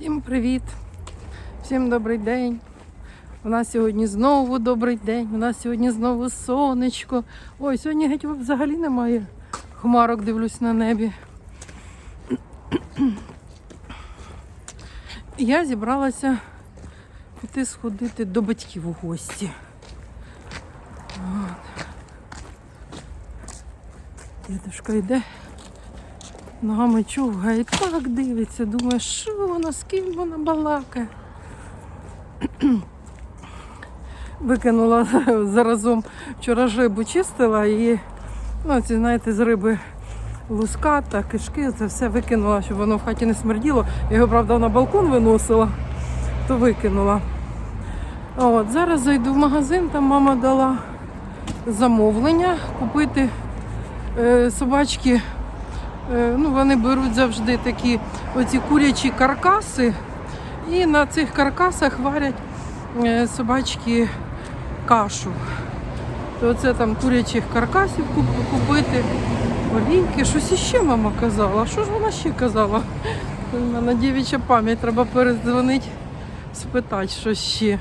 Всім привіт! Всім добрий день! У нас сьогодні знову добрий день, у нас сьогодні знову сонечко. Ой, сьогодні геть взагалі немає хмарок, дивлюсь на небі. Я зібралася піти сходити до батьків у гості. От. Дідушка йде, ногами човгає, так дивиться, думає, що вона, з ким вона балакає. Викинула заразом вчора рибу чистила і ну, ці, знаєте, з риби луска та кишки, це все викинула, щоб воно в хаті не смерділо. Його, правда, на балкон виносила, то викинула. От, зараз зайду в магазин, там мама дала замовлення купити е, собачки. Е, ну, вони беруть завжди такі оці курячі каркаси, і на цих каркасах варять е, собачки кашу. То це там курячих каркасів купити, олійки, щось іще мама казала. Що ж вона ще казала? У мене дівча пам'ять, треба передзвонити, спитати, що ще.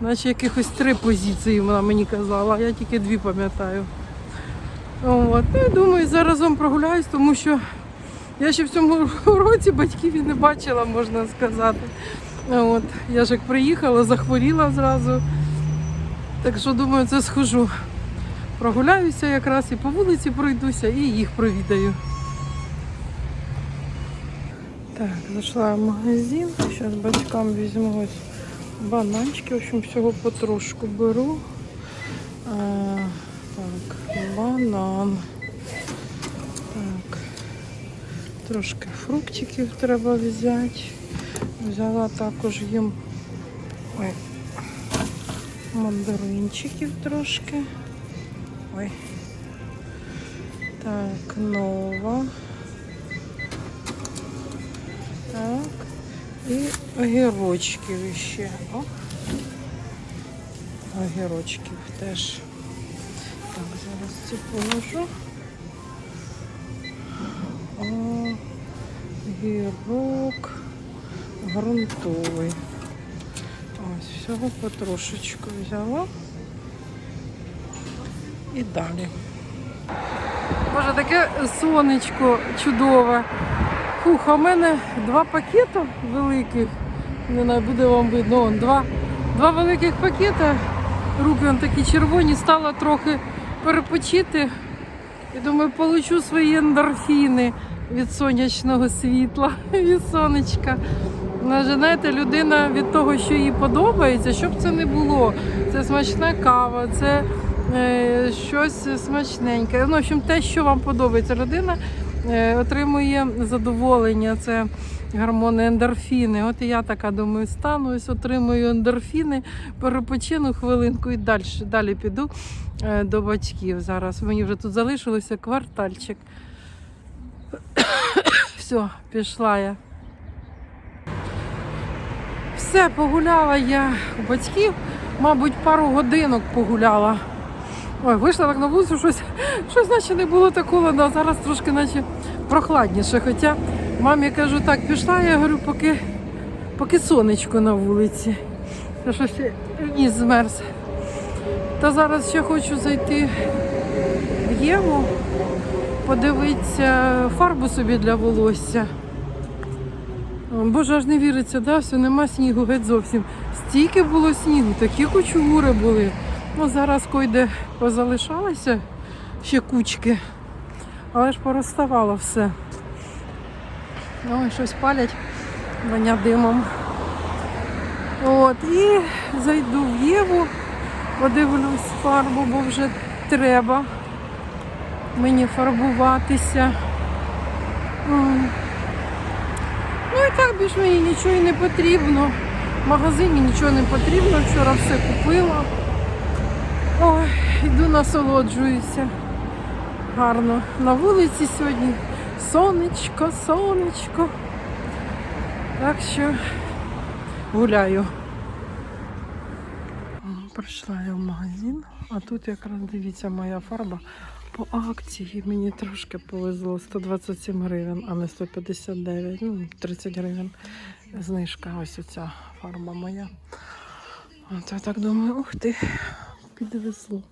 Наче якихось три позиції вона мені казала, я тільки дві пам'ятаю. От. Ну, і думаю, заразом прогуляюсь, тому що я ще в цьому році батьків і не бачила, можна сказати. От. Я ж як приїхала, захворіла зразу. Так що думаю, це схожу. Прогуляюся якраз і по вулиці пройдуся, і їх провідаю. Так, зайшла в магазин. Зараз батькам візьму ось бананчики. В общем, всього потрошку беру. А, так, банан. Так. Трошки фруктиків треба взяти. Взяла також їм ой, мандаринчиків трошки. Ой. Так, нова. Так. І огірочків ще. О. Огірочків теж. Так, зараз ці положу. Огірок грунтовий. Ось, всього потрошечку взяла. І далі. Боже, таке сонечко чудове. Фух, а в мене два пакети великих. Не знаю, буде вам видно. Он, два, два великих пакети. Руки он такі червоні, стала трохи перепочити. І думаю, получу свої ендорфіни від сонячного світла, від сонечка. Знаєте, людина від того, що їй подобається, щоб це не було. Це смачна кава, це е, щось смачненьке. Ну, в общем, те, що вам подобається. Людина е, отримує задоволення, це гормони ендорфіни. От і я така думаю, стану, ось отримую ендорфіни, перепочину хвилинку і далі, далі піду е, до батьків. Зараз мені вже тут залишилося квартальчик. Все, пішла я. Все, погуляла я у батьків, мабуть, пару годинок погуляла. Ой, вийшла так на вулицю, щось, щось наче не було такого, а зараз трошки наче прохладніше. Хоча мамі кажу, так, пішла, я говорю, поки, поки сонечко на вулиці. Та щось ніс змерз. Та зараз ще хочу зайти в Єву, подивитися фарбу собі для волосся. Боже, аж не віриться, да? все, нема снігу геть зовсім. Стільки було снігу, такі кучугури були. Ну, зараз койде позалишалося ще кучки, але ж порозставало все. Ой, щось палять, воня димом. От, і зайду в Єву, подивлюсь фарбу, бо вже треба мені фарбуватися. Ну і так більш мені нічого і не потрібно. В магазині нічого не потрібно, вчора все купила. Ой, йду насолоджуюся. Гарно. На вулиці сьогодні сонечко, сонечко. Так що гуляю. Прийшла я в магазин, а тут якраз дивіться моя фарба по акції мені трошки повезло 127 гривень, а не 159, ну 30 гривень. Знижка, ось оця фарба моя. От я так думаю, ух ти, підвезло.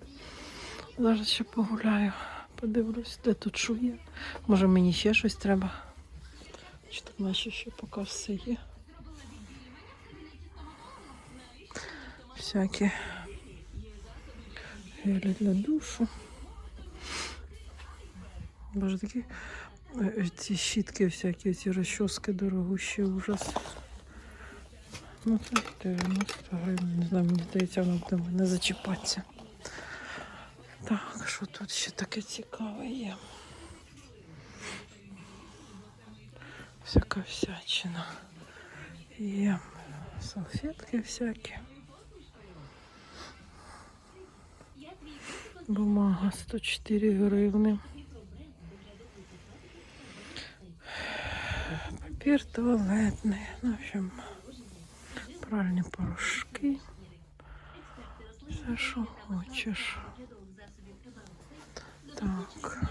Зараз ще погуляю, подивлюсь, де тут що. Може мені ще щось треба. Чи тут наче ще поки все є. Всякі гелі для душу. Боже, такі е, ці щітки всякі, ці розчоски дорогущі, ужас. Ну це 90 гривень, не знаю, мені здається, воно буде не зачіпатися. Так, що тут ще таке цікаве є? Всяка всячина. Є салфетки всякі. Бумага 104 гривни. Папір туалетний. Ну, в общем, пральні порошки. Все, що хочеш. Так.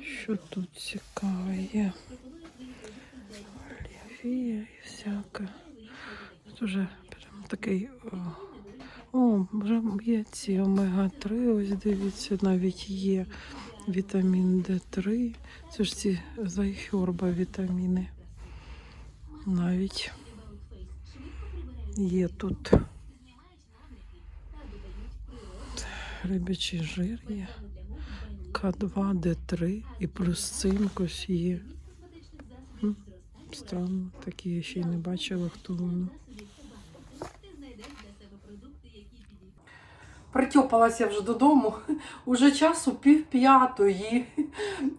Що тут цікаве є? Олівія і всяке. Тут уже прям такий. О, о, вже є ці омега-3, ось дивіться, навіть є вітамін Д3. Це ж ці зайхьорба вітаміни. Навіть є тут рибячий жир є. К2, Д3 і плюс цинк ось є. Странно, такі я ще й не бачила, хто воно. Притьопалася вже додому, уже часу пів п'ятої.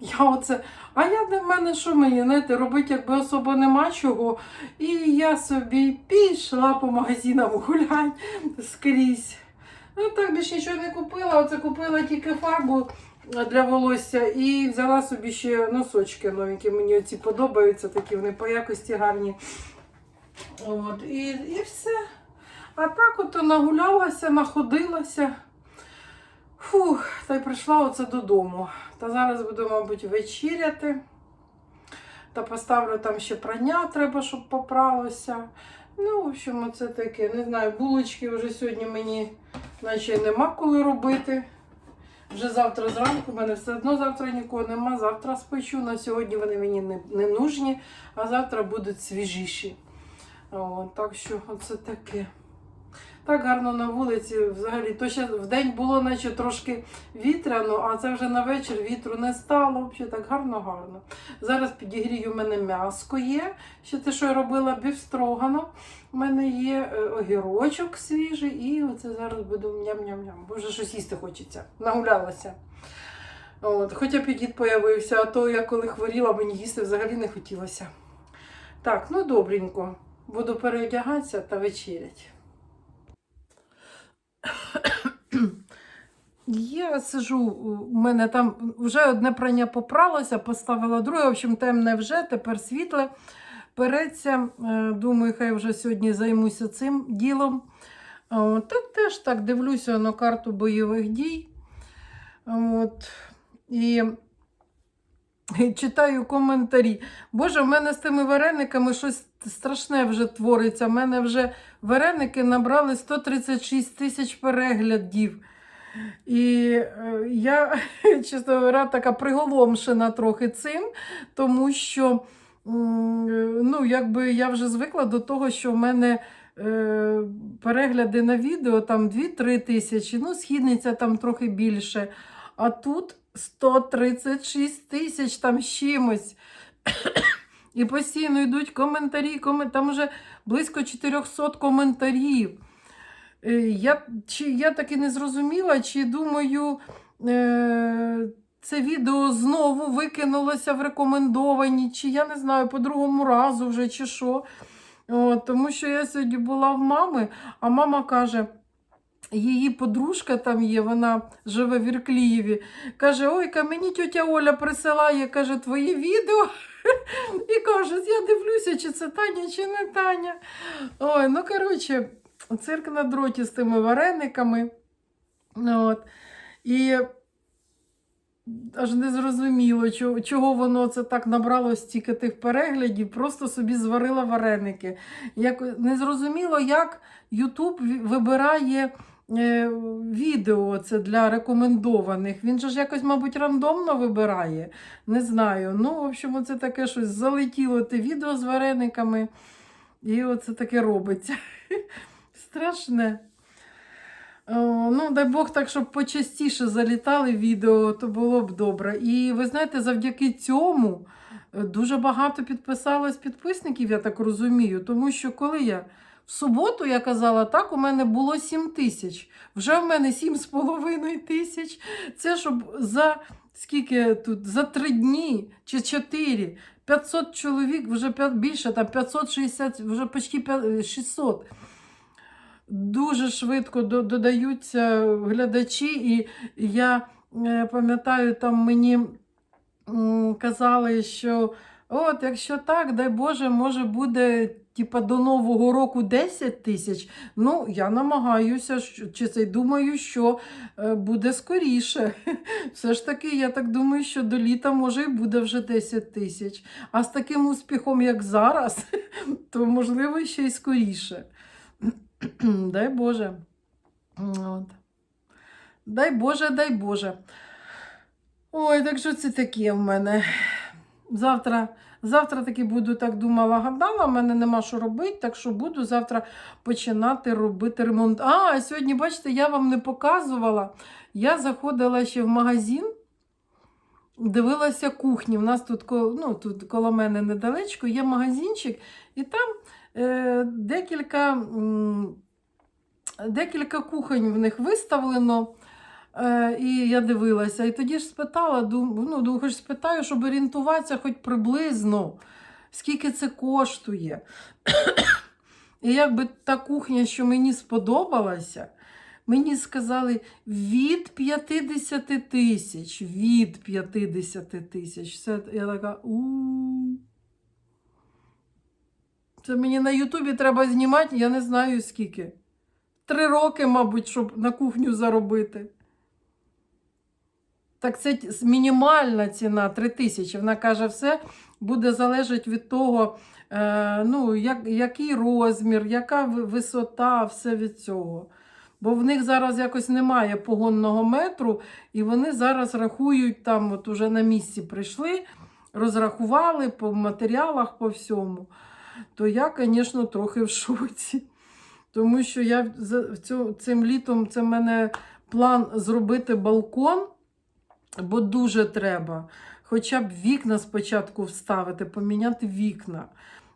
Я оце, а я для мене що мені, знаєте, робити якби особо нема чого. І я собі пішла по магазинам гулять скрізь. Ну так більше нічого не купила, оце купила тільки фарбу для волосся і взяла собі ще носочки новенькі. Мені оці подобаються, такі вони по якості гарні. От, і, і все. А так от нагулялася, находилася. Фух, та й прийшла оце додому. Та зараз буду, мабуть, вечеряти. Та поставлю там ще прання, треба, щоб попралося. Ну, в общем, оце таке. Не знаю, булочки вже сьогодні мені наче нема коли робити. Вже завтра зранку, в мене все одно завтра нікого нема. Завтра спечу. На сьогодні вони мені не, не нужні, а завтра будуть свіжіші. О, так що оце таке. Так гарно на вулиці взагалі. То ще в день було, наче трошки вітряно, а це вже на вечір вітру не стало. Взагалі так гарно-гарно. Зараз підігрію, у мене м'яско є. Ще те, що я робила бівстрогано. У мене є е, огірочок свіжий, і оце зараз буду ням-ням-ням. Боже, щось їсти хочеться. Нагулялася. От, Хоч апетит появився, а то я коли хворіла, мені їсти взагалі не хотілося. Так, ну добренько. Буду переодягатися та вечерять. Я сижу, у мене там вже одне прання попралося, поставила друге, в общем, темне вже, тепер світле. Переться. Е, Думаю, хай вже сьогодні займуся цим ділом. Та теж так дивлюся на карту бойових дій. От, і читаю коментарі. Боже, в мене з тими варениками щось страшне вже твориться. У мене вже вареники набрали 136 тисяч переглядів. І е, я, чесно говоря, така приголомшена трохи цим, тому що ну, якби я вже звикла до того, що в мене е, перегляди на відео там 2-3 тисячі, ну, східниця там трохи більше. А тут 136 тисяч там з чимось. І постійно йдуть коментарі, комен... там вже близько 400 коментарів. Е, Я, чи, я так і не зрозуміла, чи думаю, е, це відео знову викинулося в рекомендовані, чи я не знаю, по другому разу вже, чи що. О, тому що я сьогодні була в мами, а мама каже. Її подружка там є, вона живе в Ірклієві. Каже: Ой, мені тетя Оля присилає каже, твої відео. І каже, я дивлюся, чи це Таня, чи не Таня. Ой, ну коротше, цирк на дроті з тими варениками. От. І аж не зрозуміло, чого, воно це так набрало стільки тих переглядів, просто собі зварила вареники. Як, не зрозуміло, як Ютуб вибирає відео це для рекомендованих. Він же ж якось, мабуть, рандомно вибирає. Не знаю. Ну, в общем, це таке щось залетіло те відео з варениками. І оце таке робиться. Страшне. Ну, дай Бог так, щоб почастіше залітали відео, то було б добре. І ви знаєте, завдяки цьому е, дуже багато підписалось підписників, я так розумію. Тому що коли я в суботу я казала, так, у мене було 7 тисяч. Вже в мене 7,5 тисяч. Це щоб за скільки тут, за 3 дні чи 4, 500 чоловік, вже більше, там 560, вже почти п'я- 600 дуже швидко додаються глядачі, і я е, пам'ятаю, там мені казали, що от, якщо так, дай Боже, може буде типа, до Нового року 10 тисяч. Ну, я намагаюся, чи це думаю, що е, буде скоріше. Все ж таки, я так думаю, що до літа може і буде вже 10 тисяч. А з таким успіхом, як зараз, то можливо ще й скоріше. Дай Боже. От. Дай Боже, дай Боже. Ой, так що це таке в мене? Завтра, завтра таки буду так думала, гадала, в мене нема що робити, так що буду завтра починати робити ремонт. А, сьогодні, бачите, я вам не показувала. Я заходила ще в магазин, дивилася кухні. У нас тут, ну, тут коло мене недалечко є магазинчик, і там е, декілька, декілька кухонь в них виставлено. Е, і я дивилася. І тоді ж спитала, ну, думаю, спитаю, щоб орієнтуватися хоч приблизно, скільки це коштує. І якби та кухня, що мені сподобалася, мені сказали від 50 тисяч. Від 50 тисяч. Це я така. у Це мені на Ютубі треба знімати, я не знаю скільки. Три роки, мабуть, щоб на кухню заробити. Так це мінімальна ціна 3 тисячі. Вона каже, все буде залежати від того, е, ну, як, який розмір, яка висота, все від цього. Бо в них зараз якось немає погонного метру, і вони зараз рахують там, от уже на місці прийшли, розрахували по матеріалах, по всьому. То я, звісно, трохи в шоці. Тому що я цим літом це в мене план зробити балкон, бо дуже треба. Хоча б вікна спочатку вставити, поміняти вікна.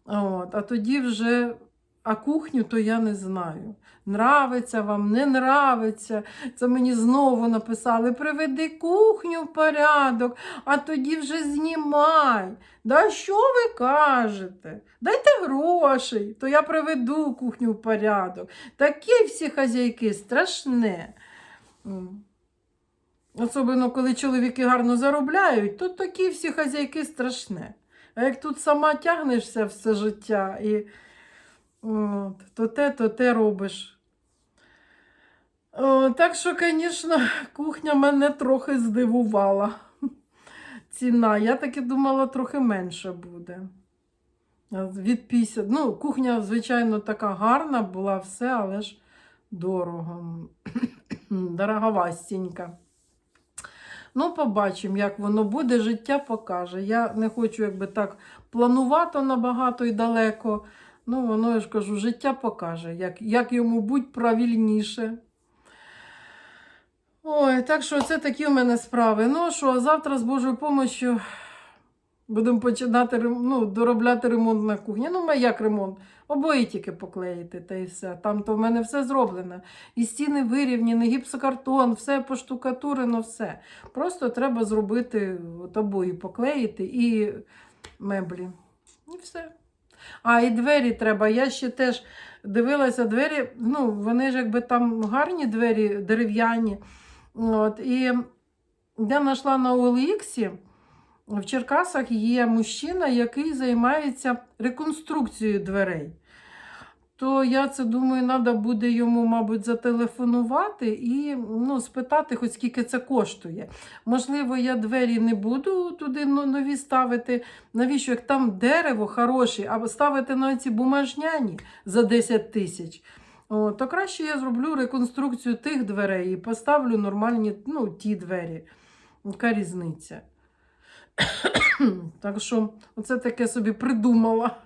От, а тоді вже, а кухню то я не знаю. Нравиться вам, не нравиться. Це мені знову написали: приведи кухню в порядок, а тоді вже знімай. Да що ви кажете? Дайте грошей, то я приведу кухню в порядок. Такі всі хазяйки страшне. Особливо, коли чоловіки гарно заробляють, то такі всі хазяйки страшне. А як тут сама тягнешся все життя, і от, то те, то те робиш. О, так що, звісно, кухня мене трохи здивувала. Ціна. Я таки думала, трохи менше буде. Від 50. Ну, кухня, звичайно, така гарна була все, але ж дорого. Дороговастенька. Ну, побачимо, як воно буде, життя покаже. Я не хочу, якби так планувати набагато і далеко. Ну, воно, я ж кажу, життя покаже, як, як йому будь правильніше. Ой, так що це такі у мене справи. Ну що, завтра з Божою допомогою будемо починати ну, доробляти ремонт на кухні. Ну, ми як ремонт? Обої тільки поклеїти та і все. Там то в мене все зроблено. І стіни вирівняні, гіпсокартон, все поштукатурено, все. Просто треба зробити от обої поклеїти і меблі. І все. А, і двері треба. Я ще теж дивилася двері. Ну, вони ж якби там гарні двері, дерев'яні. От, і я знайшла на OLX, в Черкасах є мужчина, який займається реконструкцією дверей. то я це думаю, треба буде йому, мабуть, зателефонувати і ну, спитати, хоч скільки це коштує. Можливо, я двері не буду туди нові ставити. Навіщо, як там дерево хороше, а ставити на ці бумажняні за 10 тисяч. То краще я зроблю реконструкцію тих дверей і поставлю нормальні ну, ті двері. Яка різниця? так що, оце таке собі придумала.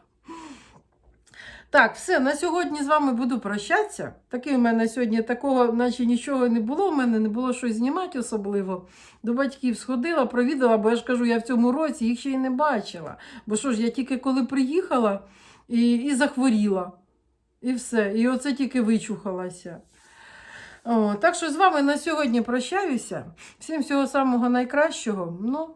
Так, все, на сьогодні з вами буду прощатися. Такий у мене сьогодні такого, наче нічого не було. У мене не було щось знімати особливо. До батьків сходила, провідала, бо я ж кажу, я в цьому році їх ще й не бачила. Бо що ж, я тільки коли приїхала і, і захворіла. І все. І оце тільки вичухалася. О, так що з вами на сьогодні прощаюся. Всім всього самого найкращого. Ну,